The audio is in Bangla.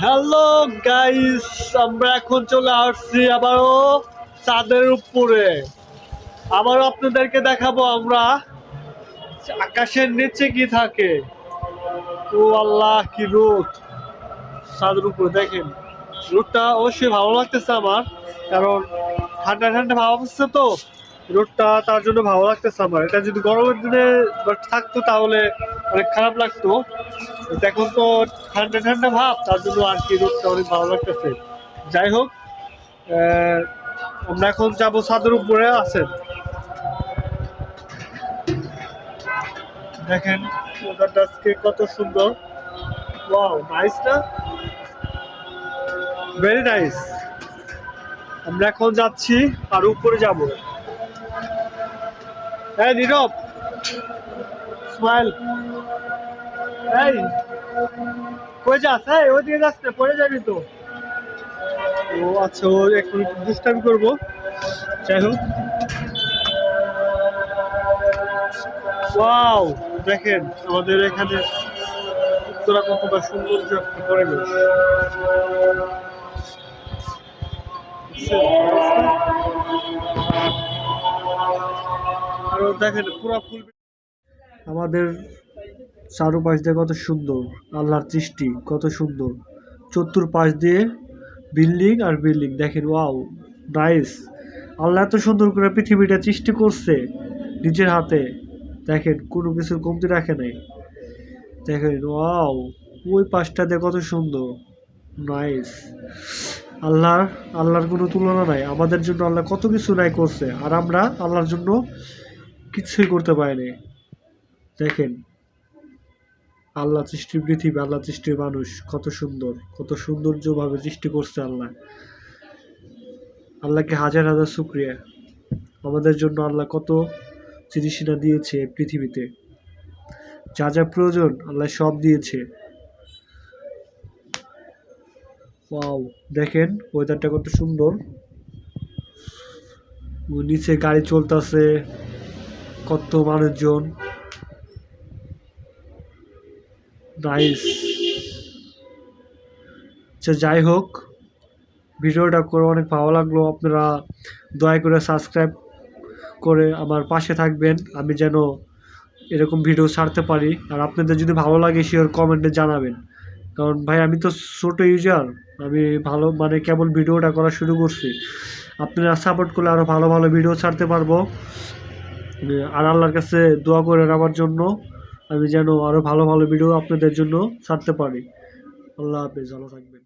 হ্যালো গাইস আমরা এখন চলে আসছি আবারও চাঁদের উপরে। আবারও আপনাদেরকে দেখাবো আমরা আকাশের নিচে কি থাকে। ও আল্লাহ, কি রোদ। চাঁদের উপরে, দেখেন, রোদটা অবশ্যই ভালো লাগতেছে আমার, কারণ ঠান্ডা ঠান্ডা ভাব আসছে তো। রোদটা তার জন্য ভালো লাগতেছে আমার। এটা যদি গরমের দিনে থাকতো তাহলে অনেক খারাপ লাগতো। এখন তো ঠান্ডা ঠান্ডা ভাব, তার জন্য আর কি রোডটা অনেক ভালো লাগতেছে। যাই হোক আমরা এখন যাব ছাদের উপরে, আছেন? দেখেন কত সুন্দর। ওয়াও নাইস না? ভেরি নাইস আমরা এখন যাচ্ছি, আর উপরে যাব। এই নীরব। স্মাইল এই। কই যাস? এই, ওইদিকে যাস না, পড়ে যাবি তো। ও আচ্ছা ও একটু দুষ্টামি করব। যাই হোক। ওয়াও দেখেন, আমাদের এখানে উত্তরা কতটা সৌন্দর্য একটা পরিবেশ। আর দেখেন, পুরো ফুল আমাদের চারুপাশ দিয়ে কত সুন্দর, আল্লাহর সৃষ্টি কত সুন্দর। চতুর্পাশ দিয়ে বিল্ডিং আর বিল্ডিং, দেখেন, ওয়াও নাইস আল্লাহ এত সুন্দর করে পৃথিবীটা সৃষ্টি করছে নিজের হাতে। দেখেন, কোনো কিছুর কমতি রাখে নাই। দেখেন, ওয়াও, ওই পাশটা দিয়ে কত সুন্দর নাইস আল্লাহর আল্লাহর কোনো তুলনা নাই। আমাদের জন্য আল্লাহ কত কিছু নাই করছে। আর আমরা আল্লাহর জন্য কিছুই করতে পারেনি। দেখেন, আল্লাহ সৃষ্টি, পৃথিবী, আল্লাহ সৃষ্টির মানুষ কত সুন্দর, কত সৌন্দর্যভাবে সৃষ্টি করছে আল্লাহ। আল্লাহকে হাজার হাজার শুক্রিয়া। আমাদের জন্য আল্লাহ কত না দিয়েছে পৃথিবীতে। যা যা প্রয়োজন আল্লাহ সব দিয়েছে। ওয়াও, দেখেন ওয়েদারটা কত সুন্দর। নিচে গাড়ি চলতেছে। কত মানুষজন আচ্ছা যাই হোক, ভিডিওটা করে অনেক ভালো লাগল। আপনারা দয়া করে সাবস্ক্রাইব করে আমার পাশে থাকবেন। আমি যেন এরকম ভিডিও ছাড়তে পারি। আর আপনাদের যদি ভালো লাগে শিওর কমেন্টে জানাবেন। কারণ ভাই, আমি তো ছোটো ইউজার আমি ভালো মানে কেবল ভিডিওটা করা শুরু করছি। আপনারা সাপোর্ট করলে আরও ভালো ভালো ভিডিও ছাড়তে পারব। আর আল্লাহর কাছে দোয়া করে আমার জন্য আমি যেন আরও ভালো ভালো ভিডিও আপনাদের জন্য ছাড়তে পারি। আল্লাহ হাফেজ, ভালো থাকবেন।